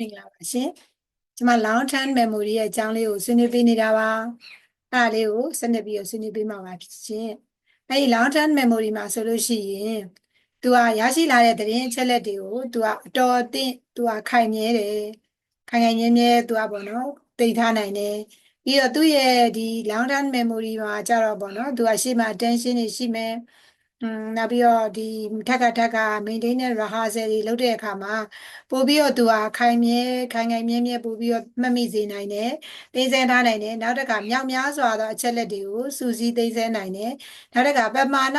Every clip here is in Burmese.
မင်္ဂလာပါရှင်ကျွန်မ long term memory ရဲ့အကြောင်းလေးကိုဆွေးနွေးပေးနေတာပါအဲ့ဒါလေးကိုဆက်နေပြီးတော့ဆွေးနွေးပေးမှာပါဖြစ်ရှင်အဲ့ဒီ long term memory မှာဆိုလို့ရှိရင်သူကရရှိလာတဲ့သတင်းအချက်လက်တွေကိုသူကအတော်အသင့်သူကခိုင်မြဲတယ်ခိုင်ခိုင်မြဲမြဲသူကပေါ့နော်သိထားနိုင်တယ်ပြီးတော့သူ့ရဲ့ဒီ long term memory မှာကြတော့ပေါ့နော်သူကရှေ့မှာ attention တွေရှိမယ်อืม နောက်ပြီးတော့ဒီထက်ကထက်က maintain တဲ့ rehearsal တွေလုပ်တဲ့အခါမှာပို့ပြီးတော့သူဟာခိုင်မြဲခိုင်ခိုင်မြဲမြဲပို့ပြီးတော့မှတ်မိစေနိုင်တယ်သိစေထားနိုင်တယ်နောက်တစ်ခါမြောက်များစွာသောအချက်လက်တွေကိုစူးစီးသိစေနိုင်တယ်နောက်တစ်ခါပမာဏ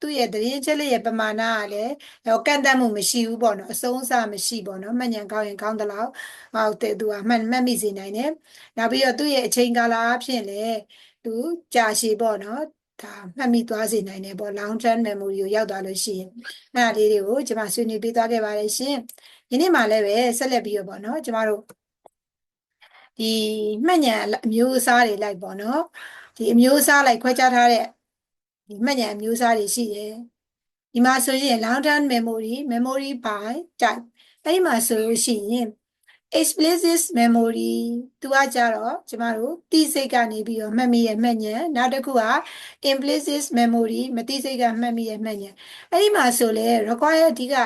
သူ့ရဲ့သတင်းချက်လက်ရဲ့ပမာဏကလည်းကန့်တတ်မှုမရှိဘူးပေါ့နော်အဆုံးအစမရှိပေါ့နော်မှတ်ဉာဏ်ကောင်းရင်ကောင်းသလောက်ဟောတဲ့သူကမှတ်မှတ်မိစေနိုင်တယ်နောက်ပြီးတော့သူ့ရဲ့အချိန်ကာလအဖြစ်လည်းသူကြာရှည်ပေါ့နော် ဒါမှတ်မိသွားစေနိုင်တယ်ပေါ့ long term memory ကိုရောက်သွားလို့ရှိရင်အဲ့ဒါလေးတွေကိုကျွန်မဆွေးနွေးပေးသွားခဲ့ပါတယ်ရှင်ယနေ့မှလည်းပဲဆက်လက်ပြီးတော့ပေါ့နော်ကျမတို့ဒီမှတ်ဉာဏ်အမျိုးအစားတွေလိုက်ပေါ့နော်ဒီအမျိုးအစားလိုက်ခွဲခြားထားတဲ့ဒီမှတ်ဉာဏ်အမျိုးအစားတွေရှိတယ်ဒီမှာဆိုရင် long term memory memory by type အဲ့ဒီမှာဆိုလို့ရှိရင် explicit memory သူကကြတော့ကျမတို့သိစိတ်ကနေပြီးတော့မှတ်မိရဲ့မှတ်ဉာဏ်နောက်တစ်ခုက implicit memory မသိစိတ်ကမှတ်မိရဲ့မှတ်ဉာဏ်အဲ့ဒီမှာဆိုလဲ require အဓိက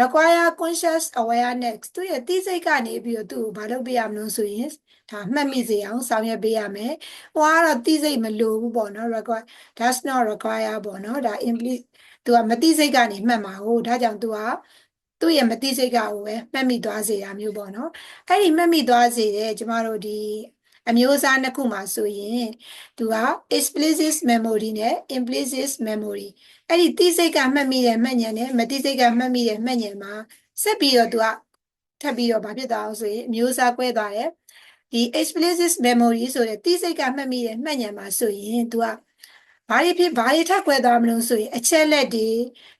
require conscious awareness သူရဲ့သိစိတ်ကနေပြီးတော့သူ့ကိုဘာလုပ်ပေးရမလို့ဆိုရင်ဒါမှတ်မိစေအောင်ဆောင်ရွက်ပေးရမယ်။ဟိုကတော့သိစိတ်မလိုဘူးပေါ့နော် require does not require ပေါ့နော်ဒါ implicit သူကမသိစိတ်ကနေမှတ်မှာဟုတ်ဒါကြောင့်သူက သူ့ရဲ့မသိစိတ်ကကိုပဲမှတ်မိသွားစေတာမျိုးပေါ့နော်အဲ့ဒီမှတ်မိသွားစေတဲ့ကျမတို့ဒီအမျိုးအစားနှစ်ခုမှာဆိုရင်သူက explicit memory နဲ့ implicit memory အဲ့ဒီသိစိတ်ကမှတ်မိတဲ့မှတ်ဉာဏ်နဲ့မသိစိတ်ကမှတ်မိတဲ့မှတ်ဉာဏ်မှာဆက်ပြီးတော့သူကထပ်ပြီးတော့ဘာဖြစ်သွားအောင်ဆိုရင်အမျိုးအစားကွဲသွားတယ်ဒီ explicit memory ဆိုတဲ့သိစိတ်ကမှတ်မိတဲ့မှတ်ဉာဏ်မှာဆိုရင်သူကဘာတွေဖြစ်ဘာတွေထပ်ကွဲသွားမလို့ဆိုရင်အချက်လက်တွေ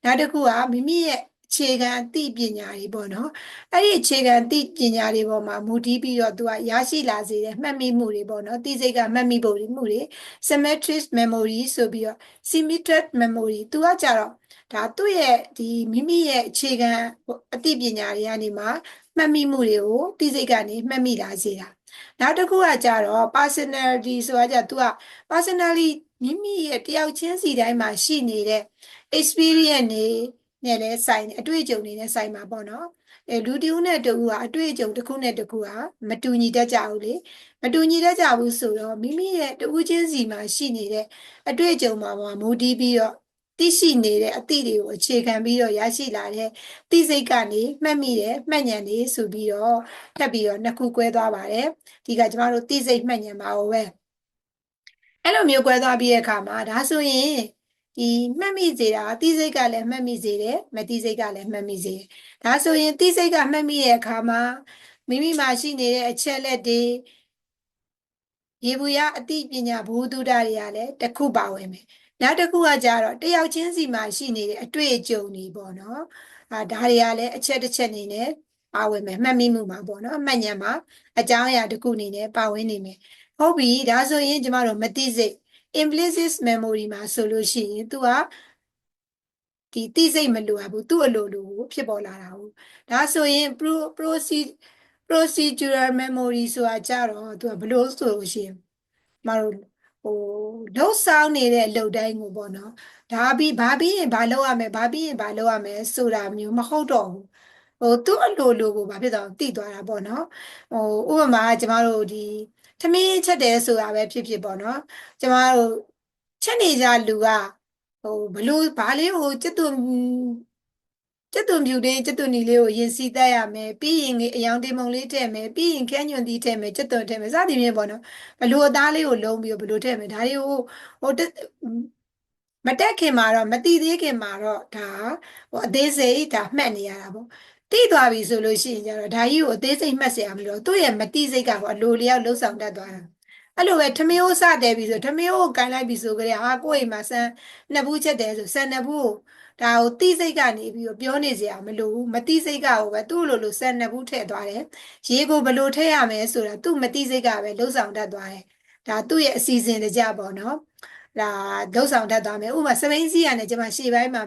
နောက်တစ်ခုကမိမိရဲ့အ ခြေခံအသိပညာတွေပေါ့နော်အဲ့ဒီအခြေခံအသိပညာတွေပေါ်မှာမူတည်ပြီးတော့သူကရရှိလာစေတဲ့မှတ်မိမှုတွေပေါ့နော်သိစိတ်ကမှတ်မိဖို့မှုတွေ symmetric memory ဆိုပြီးတော့ symmetric memory သူကကြတော့ဒါသူ့ရဲ့ဒီမိမိရဲ့အခြေခံအသိပညာတွေကနေမှမှတ်မိမှုတွေကိုသိစိတ်ကနေမှတ်မိလာစေတာနောက်တစ်ခုကကြတော့ personality ဆိုတာကြသူက personality မိမိရဲ့တယောက်ချင်းစီတိုင်းမှာရှိနေတဲ့ experience တွေ နဲ့လည်းဆိုင်အတွေ့အကြုံတွေနဲ့ဆိုင်မှာပေါ့နော်အဲလူတဦးနဲ့တူကအတွေ့အကြုံတစ်ခုနဲ့တစ်ခုကမတူညီတတ်ကြဘူးလေမတူညီတတ်ကြဘူးဆိုတော့မိမိရဲ့တူချင်းစီမှာရှိနေတဲ့အတွေ့အကြုံမှာမူတည်ပြီးတော့သိရှိနေတဲ့အသည့်တွေကိုအခြေခံပြီးတော့ရရှိလာတဲ့သိစိတ်ကနေမှတ်မိတဲ့မှတ်ဉာဏ်တွေဆိုပြီးတော့ထပ်ပြီးတော့နှစ်ခု꿰သွားပါတယ်ဒီကကျမတို့သိစိတ်မှတ်ဉာဏ်ပါပဲအဲ့လိုမျိုး꿰သွားပြီးတဲ့အခါမှာဒါဆိုရင် ဒီမှတ်မိစေတာသိစိတ်ကလည်းမှတ်မိစေတယ်မသိစိတ်ကလည်းမှတ်မိစေတယ်ဒါဆိုရင်သိစိတ်ကမှတ်မိတဲ့အခါမှာမိမိမှာရှိနေတဲ့အချက်လက်တွေရေဘူးရအသိပညာဘုဒ္ဓတွေကလည်းတစ်ခုပါဝင်မယ်နောက်တစ်ခုကကြတော့တယောက်ချင်းစီမှာရှိနေတဲ့အတွေ့အကြုံတွေပေါ့နော်အာဒါတွေကလည်းအချက်တစ်ချက်နေနဲ့ပါဝင်မယ်မှတ်မိမှုမှာပေါ့နော်မှတ်ဉာဏ်မှာအကြောင်းအရာတစ်ခုအနေနဲ့ပါဝင်နေမယ်ဟုတ်ပြီဒါဆိုရင်ကျမတို့မသိစိတ် implicit memory မှာဆိုလို့ရှိရင် तू ကဒီသိစိတ်မလိုဘူးသူ့အလိုလိုဖြစ်ပေါ်လာတာဟုတ်ဒါဆိုရင် pro procedural memory ဆိုတာကြတော့ तू ကဘလို့ဆိုလို့ရှိရင်မတို့ဟိုလှုပ်ဆောင်နေတဲ့အလုပ်တိုင်းကိုပေါ့နော်ဒါပြီးဘာပြီးရင်ဘာလုပ်ရမယ်ဘာပြီးရင်ဘာလုပ်ရမယ်ဆိုတာမျိုးမဟုတ်တော့ဘူးဟိုသူ့အလိုလိုကိုဘာဖြစ်တော့သိသွားတာပေါ့နော်ဟိုဥပမာကျမတို့ဒီ ထမင်းချက်တယ်ဆိုတာပဲဖြစ်ဖြစ်ပေါ့နော်ကျမတို့ချက်နေကြလူကဟိုဘလို့ဘာလေးဟိုကျက်သွန်ကျက်သွန်ဖြူလေးကျက်သွန်နီလေးကိုရင်စီတက်ရမယ်ပြီးရင်အယောင်တင်မုံလေးထည့်မယ်ပြီးရင်ခန်းညွန်သီးထည့်မယ်ကျက်သွန်ထည့်မယ်စသည်ဖြင့်ပေါ့နော်ဘလို့အသားလေးကိုလုံးပြီးတော့ဘလို့ထည့်မယ်ဒါတွေကိုဟိုမတက်ခင်မှာတော့မတိသေးခင်မှာတော့ဒါဟိုအသေးစိတ်ဒါမှတ်နေရတာပေါ့ တိသွားပြီဆိုလို့ရှိရင်ကျတော့ဒါကြီးကိုအသေးစိတ်မှတ်စရာမလိုသူ့ရဲ့မတိစိတ်ကဟောအလိုလျောက်လှုပ်ဆောင်တတ်သွားတာအဲ့လိုပဲထမင်းအိုးစတယ်ပြီဆိုထမင်းအိုးကိုင်လိုက်ပြီဆိုကြတဲ့ဟာကိုယ့်အိမ်မှာဆန်နှစ်ဘူးချက်တယ်ဆိုဆန်နှစ်ဘူးကိုဒါကိုတိစိတ်ကနေပြီးတော့ပြောနေစရာမလိုဘူးမတိစိတ်ကဟိုပဲသူ့လိုလိုဆန်နှစ်ဘူးထည့်သွားတယ်ရေကိုဘလို့ထည့်ရမလဲဆိုတာသူ့မတိစိတ်ကပဲလှုပ်ဆောင်တတ်သွားတယ်ဒါသူ့ရဲ့အစီအစဉ်တကြပေါ့နော်ဒါလှုပ်ဆောင်တတ်သွားမယ်ဥပမာစပိန်စီကလည်းကျွန်မရှေ့ပိုင်းမှာ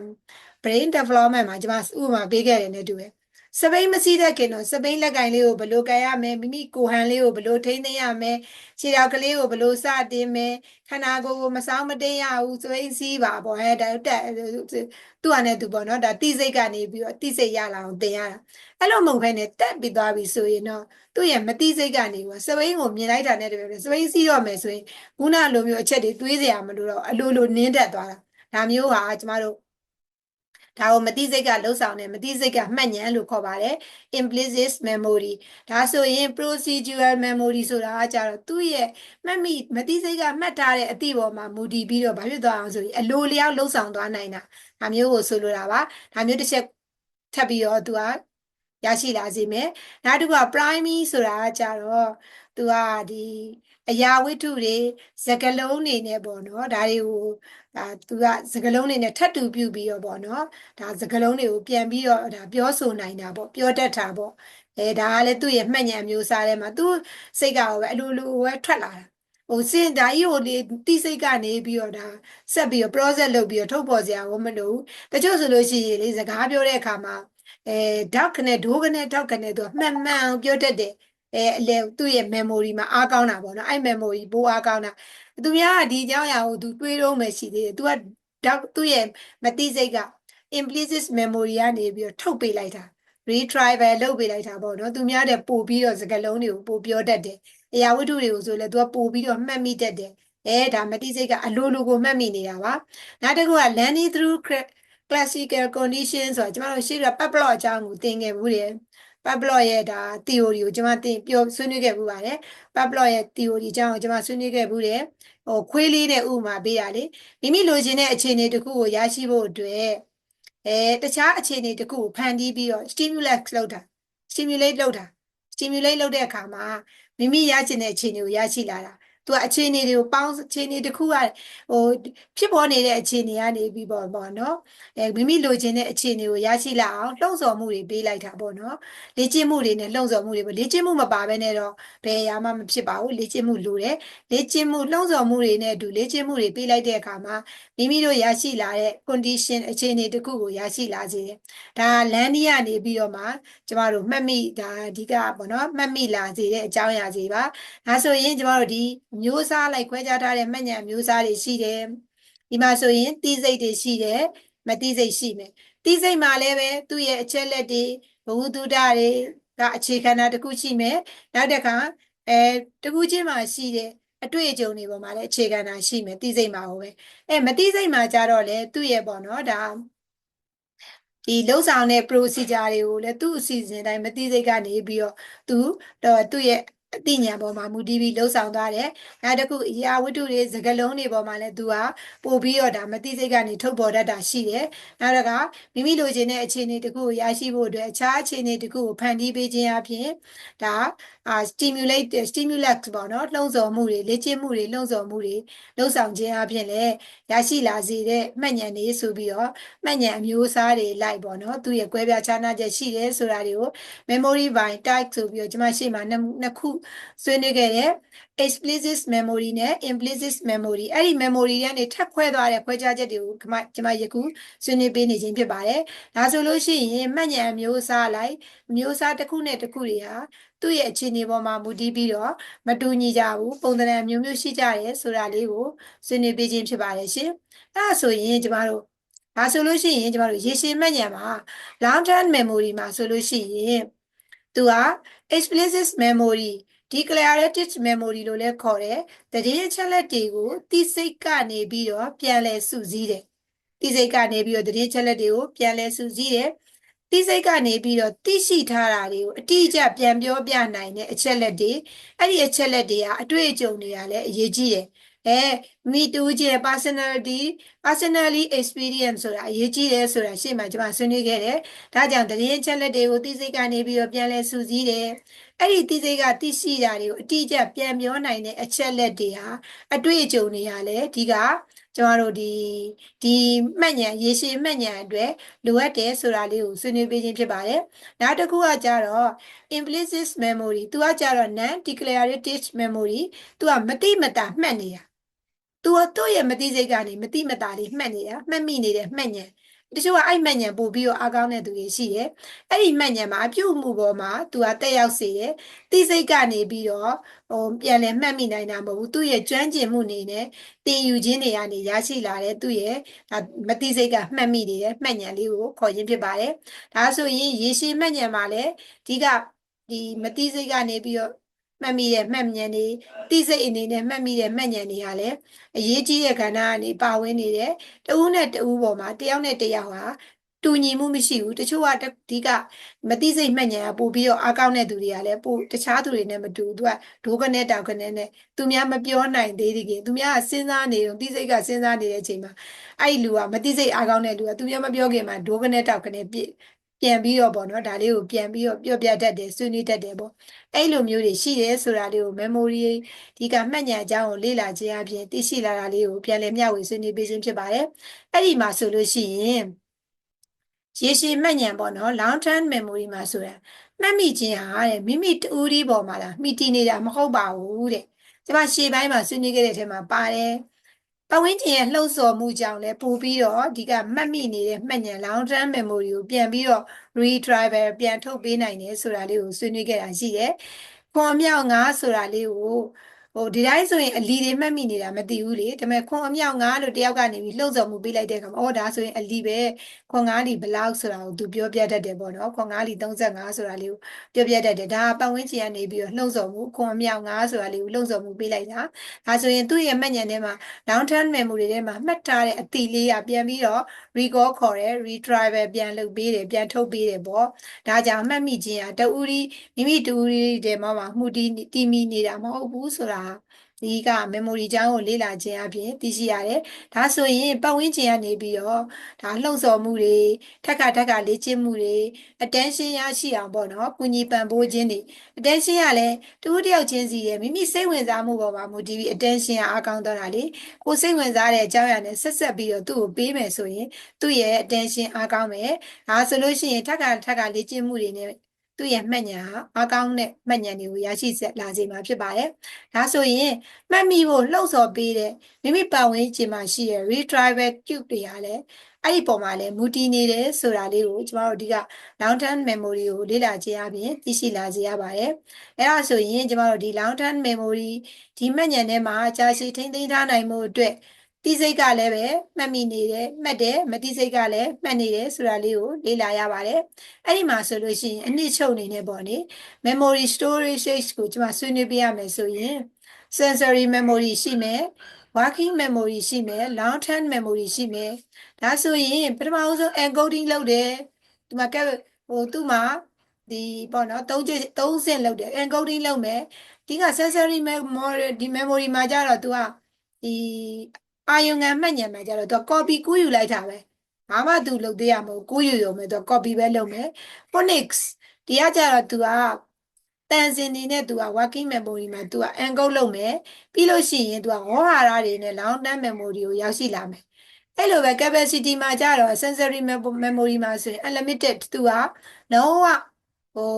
brain development မှာကျွန်မဥပမာပေးခဲ့တယ်နဲ့တူတယ် စပိန်မစီးတဲ့ခင်တော့စပိန်လက်ကင်လေးကိုဘယ်လိုကင်ရမလဲမိမိကိုဟန်လေးကိုဘယ်လိုထိန်းသိမ်းရမလဲခြေထောက်ကလေးကိုဘယ်လိုစတင်မလဲခန္ဓာကိုယ်ကိုမဆောင်မတင်ရဘူးစပိန်စီးပါပေါ့ဟဲ့ဒါတက်သူ့အနေနဲ့သူပေါ့နော်ဒါတိစိတ်ကနေပြီးတော့တိစိတ်ရလာအောင်တင်ရတာအဲ့လိုမဟုတ်ဘဲနဲ့တက်ပြီးသွားပြီဆိုရင်တော့သူ့ရဲ့မတိစိတ်ကနေပြီးစပိန်ကိုမြင်လိုက်တာနဲ့တည်းပဲစပိန်စီးတော့မယ်ဆိုရင်ခုနလိုမျိုးအချက်တွေတွေးစရာမလိုတော့အလိုလိုနင်းတက်သွားတာဒါမျိုးဟာကျမတို့ ဒါကိုမတိစိတ်ကလှုပ်ဆောင်တယ်မတိစိတ်ကမှတ်ဉာဏ်လို့ခေါ်ပါတယ် implicit memory ဒါဆိုရင် procedural memory ဆိုတာကကြတော့သူ့ရဲ့မှတ်မိမတိစိတ်ကမှတ်ထားတဲ့အသည့်ပေါ်မှာမူတည်ပြီးတော့ဘာဖြစ်သွားအောင်ဆိုရင်အလိုလျောက်လှုပ်ဆောင်သွားနိုင်တာဒါမျိုးကိုဆိုလိုတာပါဒါမျိုးတစ်ချက်ထပ်ပြီးတော့သူက ရရှိလာစေမယ်နောက်တစ်ခုက primary ဆိုတာကကြတော့သူကဒီအရာဝတ္ထုတွေစကလုံးတွေနဲ့ပေါ့နော်ဒါတွေကိုဒါသူကစကလုံးတွေနဲ့ထပ်တူပြုပြီးတော့ပေါ့နော်ဒါစကလုံးတွေကိုပြန်ပြီးတော့ဒါပြောဆိုနိုင်တာပေါ့ပြောတတ်တာပေါ့အဲဒါကလည်းသူ့ရဲ့မှတ်ဉာဏ်မျိုးစားထဲမှာသူ့စိတ်ကပဲအလိုလိုပဲထွက်လာတာဟိုစင်ဒါကြီးကိုလေတိစိတ်ကနေပြီးတော့ဒါဆက်ပြီးတော့ process လုပ်ပြီးတော့ထုတ်ပေါ်စရာဘာမလိုဘူးတချို့ဆိုလို့ရှိရင်လေစကားပြောတဲ့အခါမှာ အဲဒေါက်ခနဲ့ဒိုးခနဲ့ဒေါက်ခနဲ့သူကမှန်မှန်ပြောတတ်တယ်အဲအလေသူ့ရဲ့ memory မှာအားကောင်းတာပေါ့နော်အဲ့ memory ပိုအားကောင်းတာသူများကဒီအကြောင်းအရာကိုသူတွေးတော့မှရှိသေးတယ်သူကသူ့ရဲ့မတိစိတ်က implicit memory ကနေပြီးတော့ထုတ်ပေးလိုက်တာ retrieval လုပ်ပေးလိုက်တာပေါ့နော်သူများတဲ့ပို့ပြီးတော့စကားလုံးတွေကိုပို့ပြောတတ်တယ်အရာဝတ္ထုတွေကိုဆိုလဲသူကပို့ပြီးတော့မှတ်မိတတ်တယ်အဲဒါမတိစိတ်ကအလိုလိုကိုမှတ်မိနေတာပါနောက်တစ်ခုက learning through classical condition ဆိုတာကျမတို့ရှေ့က Pavlov အကြောင်းကိုသင်ခဲ့ဘူးတယ် Pavlov ရဲ့ဒါ theory ကိုကျမသင်ပြောဆွေးနွေးခဲ့ဘူးပါတယ် Pavlov ရဲ့ theory အကြောင်းကိုကျမဆွေးနွေးခဲ့ဘူးတယ်ဟိုခွေးလေးနဲ့ဥမာပေးတာလေမိမိလိုချင်တဲ့အခြေအနေတစ်ခုကိုရရှိဖို့အတွက်အဲတခြားအခြေအနေတစ်ခုကိုဖန်တီးပြီးတော့ stimulate လုပ်တာ stimulate လုပ်တာ stimulate လုပ်တဲ့အခါမှာမိမိရချင်တဲ့အခြေအနေကိုရရှိလာတာ သူကအခြေအနေတွေကိုပေါင်းအခြေအနေတစ်ခုကဟိုဖြစ်ပေါ်နေတဲ့အခြေအနေကနေပြီးပေါ့ပေါ့နော်အဲမိမိလိုချင်တဲ့အခြေအနေကိုရရှိလာအောင်လှုံ့ဆော်မှုတွေပေးလိုက်တာပေါ့နော်လေ့ကျင့်မှုတွေနဲ့လှုံ့ဆော်မှုတွေပေါ့လေ့ကျင့်မှုမပါဘဲနဲ့တော့ဘယ်ရာမှမဖြစ်ပါဘူးလေ့ကျင့်မှုလိုတယ်လေ့ကျင့်မှုလှုံ့ဆော်မှုတွေနဲ့အတူလေ့ကျင့်မှုတွေပေးလိုက်တဲ့အခါမှာမိမိတို့ရရှိလာတဲ့ condition အခြေအနေတစ်ခုကိုရရှိလာစေတယ်ဒါလန်ဒီကနေပြီးတော့မှကျမတို့မှတ်မိဒါအဓိကပေါ့နော်မှတ်မိလာစေတဲ့အကြောင်းအရာစီပါဒါဆိုရင်ကျမတို့ဒီမျိုးစားလိုက်ခွဲခြားထားတဲ့မှတ်ဉာဏ်မျိုးစားတွေရှိတယ်ဒီမှာဆိုရင်တိစိတ်တွေရှိတယ်မတိစိတ်ရှိမယ်တိစိတ်မှာလည်းပဲသူ့ရဲ့အချက်လက်တွေဘဝတုဒ္ဒတွေကအခြေခံတာတစ်ခုရှိမယ်နောက်တစ်ခါအဲတခုချင်းမှာရှိတဲ့အတွေ့အကြုံတွေပေါ်မှာလည်းအခြေခံတာရှိမယ်တိစိတ်မှာဟိုပဲအဲမတိစိတ်မှာကြတော့လေသူ့ရဲ့ပေါ့နော်ဒါဒီလှုပ်ဆောင်တဲ့ procedure တွေကိုလည်းသူ့အစီအစဉ်တိုင်းမတိစိတ်ကနေပြီးတော့သူတော့သူ့ရဲ့ အသိဉာဏ်ပေါ်မှာမူတည်ပြီးလှုပ်ဆောင်သွားတယ်။နောက်တစ်ခုအရာဝတ္ထုတွေစကလုံးတွေပေါ်မှာလည်းသူကပို့ပြီးတော့ဒါမသိစိတ်ကနေထုတ်ပေါ်တတ်တာရှိတယ်။နောက်တစ်ခါမိမိလိုချင်တဲ့အခြေအနေတစ်ခုကိုရရှိဖို့အတွက်အခြားအခြေအနေတစ်ခုကိုဖန်တီးပေးခြင်းအပြင်ဒါအာ stimulate stimulate ပေါ့နော်လှုံ့ဆော်မှုတွေလေ့ကျင့်မှုတွေလှုံ့ဆော်မှုတွေလှုပ်ဆောင်ခြင်းအပြင်လည်းရရှိလာစေတဲ့မှတ်ဉာဏ်တွေဆိုပြီးတော့မှတ်ဉာဏ်အမျိုးအစားတွေလိုက်ပေါ့နော်သူရဲ့ကွဲပြားခြားနားချက်ရှိတယ်ဆိုတာတွေကို memory by type ဆိုပြီးတော့ကျွန်မရှိမှနှစ်ခုဆွေးနွေးခဲ့တဲ့ explicit memory နဲ့ implicit memory အဲ့ဒီ memory တွေကနေထပ်ခွဲသွားတဲ့ခွဲခြားချက်တွေကိုကျွန်မကျွန်မယခုဆွေးနွေးပေးနေခြင်းဖြစ်ပါတယ်။ဒါဆိုလို့ရှိရင်မှတ်ဉာဏ်မျိုးစားလိုက်မျိုးစားတစ်ခုနဲ့တစ်ခုတွေဟာသူ့ရဲ့အခြေအနေပေါ်မှာမူတည်ပြီးတော့မတူညီကြဘူးပုံသဏ္ဍာန်မျိုးမျိုးရှိကြတယ်ဆိုတာလေးကိုဆွေးနွေးပေးခြင်းဖြစ်ပါတယ်ရှင်။အဲ့ဒါဆိုရင်ကျွန်မတို့ဒါဆိုလို့ရှိရင်ကျွန်တော်တို့ရေရှည်မှတ်ဉာဏ်မှာ long term memory မှာဆိုလို့ရှိရင်သူက explicit memory declarative memory လို့လည်းခေါ်တယ်။တည်င်းချက်လက်တွေကိုသိစိတ်ကနေပြီးတော့ပြန်လဲစုစည်းတယ်။သိစိတ်ကနေပြီးတော့တည်င်းချက်လက်တွေကိုပြန်လဲစုစည်းတယ်။သိစိတ်ကနေပြီးတော့သိရှိထားတာတွေကိုအတိအကျပြန်ပြောပြနိုင်တဲ့အချက်လက်တွေအဲ့ဒီအချက်လက်တွေကအတွေ့အကြုံတွေကလည်းအရေးကြီးတယ်။အဲမိတူချင်း personality personally experience ဆိုတာအရေးကြီးတယ်ဆိုတာရှေ့မှာကျွန်မဆွေးနွေးခဲ့တယ်။ဒါကြောင့်တရင်ချက်လက်တွေကိုသိစိတ်ကနေပြီးတော့ပြန်လဲစူးစီးတယ်။ အဲ့ဒီသိစိတ်ကသိရှိတာတွေကိုအတိအကျပြန်ပြောနိုင်တဲ့အချက်လက်တွေဟာအတွေ့အကြုံတွေဟာလည်းဒီကကျွန်တော်တို့ဒီဒီမှတ်ဉာဏ်ရေရှည်မှတ်ဉာဏ်အတွက်လိုအပ်တယ်ဆိုတာလေးကိုဆွေးနွေးပေးခြင်းဖြစ်ပါတယ်။နောက်တစ်ခုကကြတော့ implicit memory သူကကြတော့ non declarative memory သူကမတိမတာမှတ်နေတာသူကသူ့ရဲ့မသိစိတ်ကနေမတိမတာလေးမှတ်နေတာမှတ်မိနေတဲ့မှတ်ဉာဏ် တချို့ကအဲ့မှတ်ဉာဏ်ပို့ပြီးတော့အားကောင်းတဲ့သူတွေရှိတယ်အဲ့ဒီမှတ်ဉာဏ်မှာအပြုတ်မှုပေါ်မှာသူကတက်ရောက်စေတယ်သိစိတ်ကနေပြီးတော့ဟိုပြန်လဲမှတ်မိနိုင်တာမဟုတ်ဘူးသူ့ရဲ့ကျွမ်းကျင်မှုနေနဲ့တင်ယူခြင်းတွေကနေရရှိလာတဲ့သူ့ရဲ့ဒါမသိစိတ်ကမှတ်မိနေတဲ့မှတ်ဉာဏ်လေးကိုခေါ်ခြင်းဖြစ်ပါတယ်ဒါဆိုရင်ရေရှည်မှတ်ဉာဏ်မှာလည်းဒီကဒီမသိစိတ်ကနေပြီးတော့ မှတ်မိတဲ့မှတ်ဉာဏ်တွေသိစိတ်အနေနဲ့မှတ်မိတဲ့မှတ်ဉာဏ်တွေကလည်းအရေးကြီးတဲ့ကဏ္ဍကနေပါဝင်နေတယ်တဦးနဲ့တဦးပေါ်မှာတယောက်နဲ့တယောက်ဟာတူညီမှုမရှိဘူးတချို့ကဒီကမသိစိတ်မှတ်ဉာဏ်ကပို့ပြီးတော့အားကောင်းတဲ့သူတွေကလည်းပို့တခြားသူတွေနဲ့မတူဘူးသူကဒိုးကနေတောက်ကနေနဲ့သူများမပြောနိုင်သေးတကယ်သူများကစဉ်းစားနေတော့သိစိတ်ကစဉ်းစားနေတဲ့အချိန်မှာအဲ့ဒီလူကမသိစိတ်အားကောင်းတဲ့လူကသူများမပြောခင်မှာဒိုးကနေတောက်ကနေပြည့် ပြန်ပြီးတော့ပေါ့နော်ဒါလေးကိုပြန်ပြီးတော့ပြောပြတတ်တယ်ဆွေးနွေးတတ်တယ်ပေါ့အဲ့လိုမျိုးတွေရှိတယ်ဆိုတာလေးကို memory ဒီကမှတ်ဉာဏ်အကြောင်းကိုလေ့လာခြင်းအပြင်သိရှိလာတာလေးကိုပြန်လည်မျှဝေဆွေးနွေးပေးခြင်းဖြစ်ပါတယ်အဲ့ဒီမှာဆိုလို့ရှိရင်ရေရှည်မှတ်ဉာဏ်ပေါ့နော် long term memory မှာဆိုတာမှတ်မိခြင်းဟာတဲ့မိမိတူရီပေါ်မှာလားမိတည်နေတာမဟုတ်ပါဘူးတဲ့ကျွန်မရှေ့ပိုင်းမှာဆွေးနွေးခဲ့တဲ့အထက်မှာပါတယ် ပတ်ဝန်းကျင်ရဲ့လှုပ်ဆော်မှုကြောင့်လည်းပို့ပြီးတော့ဒီကမှတ်မိနေတဲ့မှတ်ဉာဏ် long term memory ကိုပြန်ပြီးတော့ retrieval ပြန်ထုတ်ပေးနိုင်တယ်ဆိုတာလေးကိုဆွေးနွေးခဲ့တာရှိတယ်။ခွန်မြောက်ငါဆိုတာလေးကို ဟိုဒီတိုင်းဆိုရင်အလီတွေမှတ်မိနေတာမသိဘူးလေဒါပေမဲ့ခွန်အမြောက်ငါလို့တယောက်ကနေပြီးလှုပ်ဆော်မှုပေးလိုက်တဲ့အခါမှာအော်ဒါဆိုရင်အလီပဲခွန်ငါလီဘလောက်ဆိုတာကိုသူပြောပြတတ်တယ်ပေါ့နော်ခွန်ငါလီ35ဆိုတာလေးကိုပြောပြတတ်တယ်ဒါကပတ်ဝန်းကျင်ကနေပြီးတော့လှုပ်ဆော်မှုခွန်အမြောက်ငါဆိုတာလေးကိုလှုပ်ဆော်မှုပေးလိုက်တာဒါဆိုရင်သူ့ရဲ့မှတ်ဉာဏ်ထဲမှာ long term memory ထဲမှာမှတ်ထားတဲ့အတိလေးကပြန်ပြီးတော့ recall ခေါ်တယ် retrieval ပြန်လုပ်ပေးတယ်ပြန်ထုတ်ပေးတယ်ပေါ့ဒါကြောင့်မှတ်မိခြင်းကတူရီမိမိတူရီတွေမှာမှုတီးတီးမိနေတာမဟုတ်ဘူးဆိုတာဒီက memory အကြောင်းကိုလေ့လာခြင်းအပြင်သိရှိရတယ်။ဒါဆိုရင်ပတ်ဝန်းကျင်ကနေပြီးတော့ဒါလှုပ်ဆော်မှုတွေထက်ခါထက်ခါလေ့ကျင့်မှုတွေ attention ရရှိအောင်ပေါ့နော်။ကုညီပံ့ပိုးခြင်းတွေ attention ကလည်းတူတယောက်ချင်းစီရဲ့မိမိစိတ်ဝင်စားမှုပေါ်မှာမူတည်ပြီး attention ကအားကောင်းတော့တာလေ။ကိုစိတ်ဝင်စားတဲ့အကြောင်းအရာနဲ့ဆက်ဆက်ပြီးတော့သူ့ကိုပေးမယ်ဆိုရင်သူ့ရဲ့ attention အားကောင်းမယ်။ဒါဆိုလို့ရှိရင်ထက်ခါထက်ခါလေ့ကျင့်မှုတွေနဲ့ သူ့ရဲ့မှတ်ဉာဏ်ဟာအကောင်းတဲ့မှတ်ဉာဏ်တွေကိုရရှိလာစေမှာဖြစ်ပါတယ်။ဒါဆိုရင်မှတ်မိဖို့လှုပ်ဆော်ပေးတဲ့မိမိပတ်ဝန်းကျင်မှာရှိတဲ့ retrieval cube တွေကလည်းအဲ့ဒီပုံမှာလည်းမူတည်နေတယ်ဆိုတာလေးကိုကျမတို့ဒီက long term memory ကိုလေ့လာခြင်းအပြင်သိရှိလာစေရပါတယ်။အဲ့ဒါဆိုရင်ကျမတို့ဒီ long term memory ဒီမှတ်ဉာဏ်ထဲမှာကြာရှည်ထိန်းသိမ်းထားနိုင်မှုအတွက် တိစိတ်ကလည်းပဲမှတ်မိနေတယ်မှတ်တယ်မတိစိတ်ကလည်းမှတ်နေတယ်ဆိုတာလေးကိုလေ့လာရပါတယ်အဲ့ဒီမှာဆိုလို့ရှိရင်အနှစ်ချုပ်အနေနဲ့ပေါ့နေ memory storage ကိုကျွန်မဆွေးနွေးပြရမယ်ဆိုရင် sensory memory ရှိမယ် working memory ရှိမယ် long term memory ရှိမယ်ဒါဆိုရင်ပထမဆုံး encoding လုပ်တယ်ဒီမှာကဲဟိုသူ့မှာဒီပေါ့နော်သုံးချက်သုံးဆင့်လုပ်တယ် encoding လုပ်မယ်ဒီက sensory memory ဒီ memory မှာကြတော့ तू ကဒီ အာယုံငံမှတ်ဉာဏ်မှာကြတော့သူက copy ကူးယူလိုက်တာပဲဘာမှသူလုပ်သေးရမဟုတ်ကူးယူရုံပဲသူက copy ပဲလုပ်မယ် phonics ဒီကကြတော့သူကတန်စင်နေနဲ့သူက working memory မှာသူက encode လုပ်မယ်ပြီးလို့ရှိရင်သူကဟောဟာရတွေနဲ့ long term memory ကိုရောက်ရှိလာမယ်အဲ့လိုပဲ capacity မှာကြတော့ sensory memory မှာဆိုရင် unlimited သူကလုံးဝဟို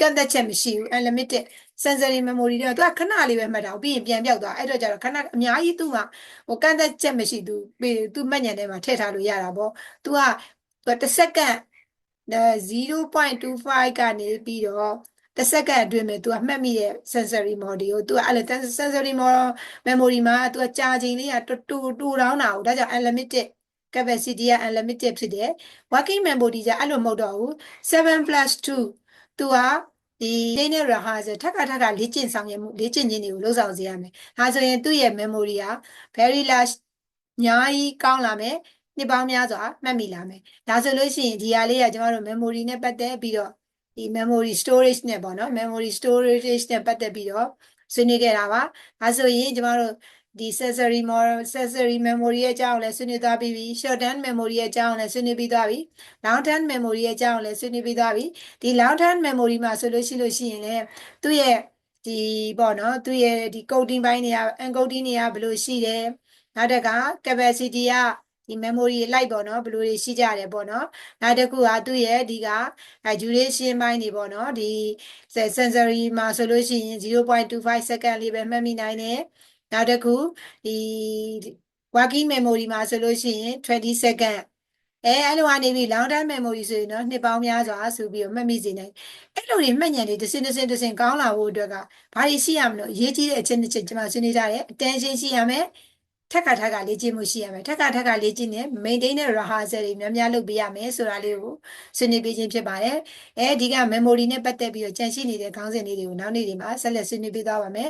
ကန့်သက်ချက်မရှိဘူး unlimited sensory memory တွေတော့သူကခဏလေးပဲမှတ်တာပြီးရင်ပြန်ပြောက်သွားအဲ့တော့ကျတော့ခဏအများကြီးသူ့မှာဟိုကန့်သက်ချက်မရှိသူသူ့မှတ်ဉာဏ်ထဲမှာထည့်ထားလို့ရတာပေါ့သူကသူကတစ်စက္ကန့်0.25ကနေပြီးတော့တစ်စက္ကန့်အတွင်းမှာ तू ကမှတ်မိတဲ့ sensory memory ကို तू ကအဲ့လို sensory memory မှာ तू ကကြာချိန်လေးကတူတူတူတောင်းတာကိုဒါကြောင့် unlimited capacity က unlimited ဖြစ်တယ် working memory じゃအဲ့လိုမဟုတ်တော့ဘူး7+2 तू ကဒီလေးနဲ့ rehearsal ထပ်ခါထပ်ခါလေ့ကျင့်ဆောင်ရမှုလေ့ကျင့်ခြင်းတွေကိုလုပ်ဆောင်စေရမယ်။ဒါဆိုရင်သူ့ရဲ့ memory က very large အများကြီးကောင်းလာမယ်။နှစ်ပေါင်းများစွာမှတ်မိလာမယ်။ဒါဆိုလို့ရှိရင်ဒီဟာလေးကကျမတို့ memory နဲ့ပတ်သက်ပြီးတော့ဒီ memory storage နဲ့ပေါ့နော် memory storage နဲ့ပတ်သက်ပြီးတော့ဆွေးနွေးခဲ့တာပါ။ဒါဆိုရင်ကျမတို့ ဒီ sensory sensory memory ရဲ့အကြောင်းလည်းဆွေးနွေးသွားပြီးပြီ short term memory ရဲ့အကြောင်းလည်းဆွေးနွေးပြီးသွားပြီ long term memory ရဲ့အကြောင်းလည်းဆွေးနွေးပြီးသွားပြီဒီ long term memory မှာဆိုလို့ရှိလို့ရှိရင်လည်းသူ့ရဲ့ဒီပေါ့နော်သူ့ရဲ့ဒီ coding ဘိုင်းတွေက encoding တွေကဘယ်လိုရှိတယ်နောက်တက capacity ကဒီ memory လိုက်ပေါ့နော်ဘယ်လိုတွေရှိကြတယ်ပေါ့နော်နောက်တစ်ခုကသူ့ရဲ့ဒီက duration ဘိုင်းတွေပေါ့နော်ဒီ sensory မှာဆိုလို့ရှိရင်0.25 second လေးပဲမှတ်မိနိုင်တယ် နောက်တစ်ခုဒီ working memory မှာဆိုလို့ရှိရင်20 second အဲအဲ့လိုကနေပြီး long term memory ဆိုရင်တော့နှစ်ပေါင်းများစွာဆိုပြီးတော့မှတ်မိစေနိုင်အဲ့လိုတွေမှတ်ဉာဏ်တွေတစ်စင်းတစ်စင်းတစ်စင်းကောင်းလာဖို့အတွက်ကဘာတွေရှိရမလို့အရေးကြီးတဲ့အချက်တစ်ချက်ကျွန်မဆွေးနွေးကြတယ် attention ရှိရမယ်ထက်ကထက်ကလေ့ကျင့်မှုရှိရမယ်ထက်ကထက်ကလေ့ကျင့်နေ maintain တဲ့ rehearsal တွေများများလုပ်ပေးရမယ်ဆိုတာလေးကိုဆွေးနွေးပေးခြင်းဖြစ်ပါတယ်အဲဒီက memory နဲ့ပတ်သက်ပြီးတော့ကြန့်ရှိနေတဲ့ခေါင်းစဉ်လေးတွေကိုနောက်နေ့တွေမှာဆက်လက်ဆွေးနွေးပေးသွားပါမယ်